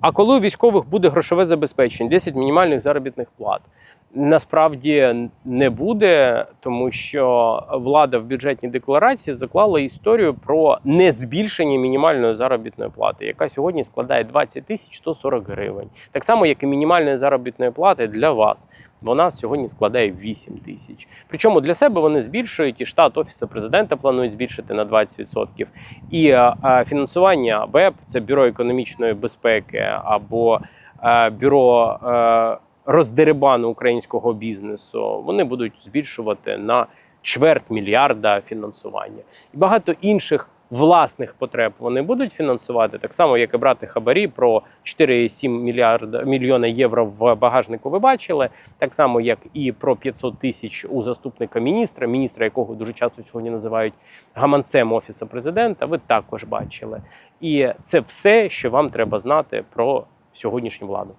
А коли у військових буде грошове забезпечення, 10 мінімальних заробітних плат, насправді не буде, тому що влада в бюджетній декларації заклала історію про незбільшення мінімальної заробітної плати, яка сьогодні складає 20 тисяч 140 гривень. Так само, як і мінімальної заробітної плати для вас. Вона сьогодні складає 8 тисяч. Причому для себе вони збільшують і штат офісу президента планують збільшити на 20%. І е, е, фінансування БЕП це бюро економічної безпеки або е, бюро е, роздерибану українського бізнесу. Вони будуть збільшувати на чверть мільярда фінансування і багато інших. Власних потреб вони будуть фінансувати так само, як і брати хабарі про 4,7 мільярда мільйона євро в багажнику. Ви бачили так само, як і про 500 тисяч у заступника міністра, міністра якого дуже часто сьогодні називають гаманцем офісу президента. Ви також бачили, і це все, що вам треба знати про сьогоднішню владу.